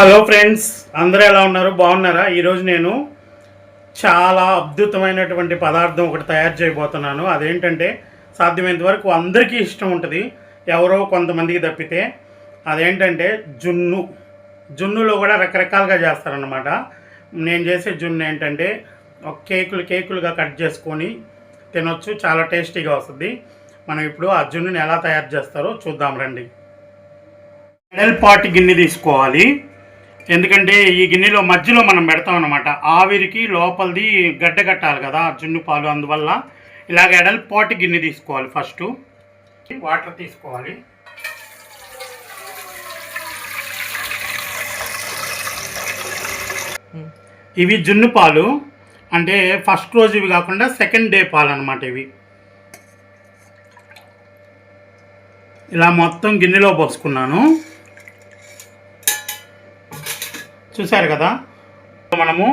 Hello friends అందరూ ఎలా ఉన్నారు? బాగున్నారా? ఈరోజు నేను చాలా అద్భుతమైనటువంటి పదార్థం ఒకటి తయారు చేయబోతున్నాను. అదేంటంటే సాధ్యమైనంత వరకు అందరికీ ఇష్టం ఉంటుంది. ఎవరో కొంతమందికి తప్పితే అదేంటంటే జున్ను. జున్నులో కూడా రకరకాలుగా చేస్తారనమాట నేను చేసే జున్ను ఏంటంటే ఒక కేకులు కేకులుగా కట్ చేసుకొని తినొచ్చు. చాలా టేస్టీగా వస్తుంది. మనం ఇప్పుడు ఆ జున్నుని ఎలా తయారు చేస్తారో చూద్దాం రండి. పాటి గిన్నె తీసుకోవాలి. ఎందుకంటే ఈ గిన్నెలో మధ్యలో మనం పెడతాం అనమాట ఆవిరికి లోపలిది గడ్డ కట్టాలి కదా జున్ను పాలు. అందువల్ల ఇలాగ ఎడల్పాటి గిన్నె తీసుకోవాలి ఫస్ట్. వాటర్ తీసుకోవాలి. ఇవి జున్ను పాలు. అంటే ఫస్ట్ రోజు ఇవి కాకుండా సెకండ్ డే పాలు అనమాట ఇవి. ఇలా మొత్తం గిన్నెలో పోసుకున్నాను. చూశారు కదా? మనము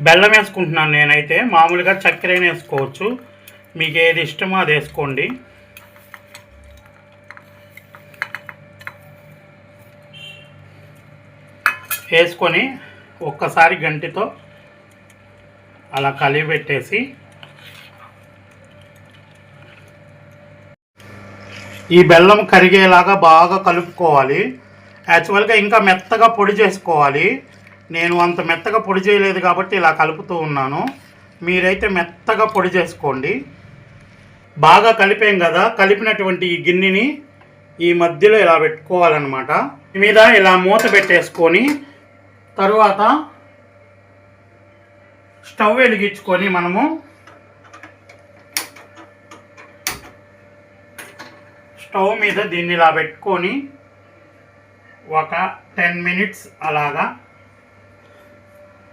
బెల్లం వేసుకుంటున్నాను నేనైతే. మామూలుగా చక్కెర వేసుకోవచ్చు. మీకు ఏది ఇష్టమో అది వేసుకోండి. వేసుకొని ఒక్కసారి గంటితో అలా కలిగి పెట్టేసి ఈ బెల్లం కరిగేలాగా బాగా కలుపుకోవాలి. యాక్చువల్గా ఇంకా మెత్తగా పొడి చేసుకోవాలి. నేను అంత మెత్తగా పొడి చేయలేదు కాబట్టి ఇలా కలుపుతూ ఉన్నాను. మీరైతే మెత్తగా పొడి చేసుకోండి. బాగా కలిపాం కదా కలిపినటువంటి ఈ గిన్నెని ఈ మధ్యలో ఇలా పెట్టుకోవాలన్నమాట. మీద ఇలా మూత పెట్టేసుకొని తరువాత స్టవ్ వెలిగించుకొని మనము స్టవ్ మీద దీన్ని ఇలా పెట్టుకొని ఒక టెన్ మినిట్స్ అలాగా.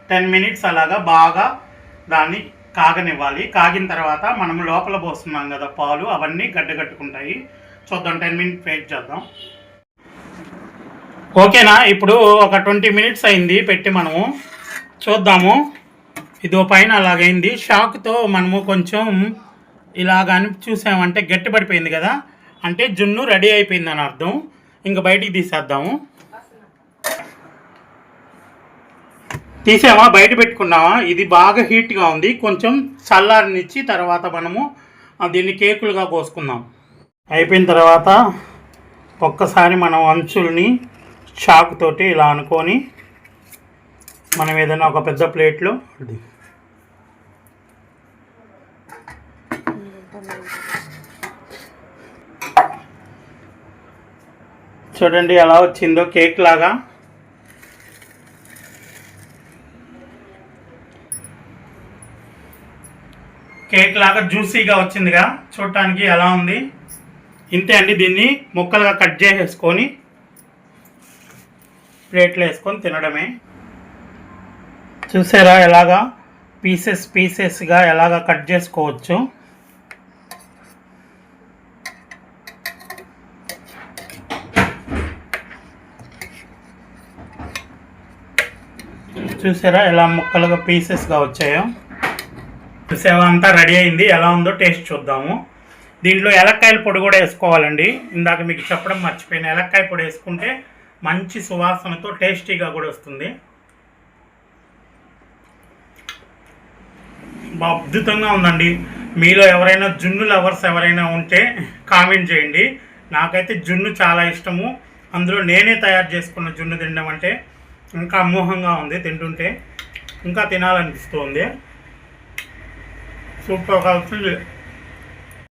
టెన్ మినిట్స్ అలాగా బాగా దాన్ని కాగనివ్వాలి. కాగిన తర్వాత మనం లోపల పోస్తున్నాం కదా పాలు అవన్నీ గడ్డగట్టుకుంటాయి చూద్దాం టెన్ మినిట్స్ వెయిట్ చేద్దాం. ఓకేనా? ఇప్పుడు ఒక ట్వంటీ మినిట్స్ అయింది పెట్టి మనము చూద్దాము. ఇది పైన అలాగైంది. షాక్తో మనము కొంచెం ఇలాగని చూసామంటే గట్టి పడిపోయింది కదా. అంటే జున్ను రెడీ అయిపోయింది అని అర్థం. ఇంకా బయటికి తీసేద్దాము. తీసామా? బయట పెట్టుకున్నామా? ఇది బాగా హీట్గా ఉంది. కొంచెం చల్లారనిచ్చి తర్వాత మనము దీన్ని కేకులుగా కోసుకుందాం. అయిపోయిన తర్వాత ఒక్కసారి మనం అంచుల్ని చాకుతోటి ఇలా అనుకొని మనం ఏదైనా ఒక పెద్ద ప్లేట్లో చూడండి ఎలా వచ్చిందో కేక్ లాగా. కేక్ లాగా జ్యూసీగా వచ్చిందిగా. చూడటానికి ఎలా ఉంది? ఇంతే అండి దీన్ని ముక్కలుగా కట్ చేసేసుకొని ప్లేట్లో వేసుకొని తినడమే. చూసారా ఎలాగా? పీసెస్ పీసెస్గా ఎలాగా కట్ చేసుకోవచ్చు? చూసారా? ఎలా ముక్కలుగా పీసెస్గా వచ్చాయో? చూసావా? అంతా రెడీ అయింది. ఎలా ఉందో టేస్ట్ చూద్దాము. దీంట్లో ఎలక్కాయల పొడి కూడా వేసుకోవాలండి. ఇందాక మీకు చెప్పడం మర్చిపోయిన. ఎలక్కాయ పొడి వేసుకుంటే మంచి సువాసనతో టేస్టీగా కూడా వస్తుంది. అద్భుతంగా ఉందండి. మీలో ఎవరైనా జున్ను లవర్స్ ఎవరైనా ఉంటే కామెంట్ చేయండి. నాకైతే జున్ను చాలా ఇష్టము. అందులో నేనే తయారు చేసుకున్న జున్ను తినడం అంటే ఇంకా అమోహంగా ఉంది తింటుంటే. ఇంకా తినాలనిపిస్తుంది. సూపర్గా కాఫీ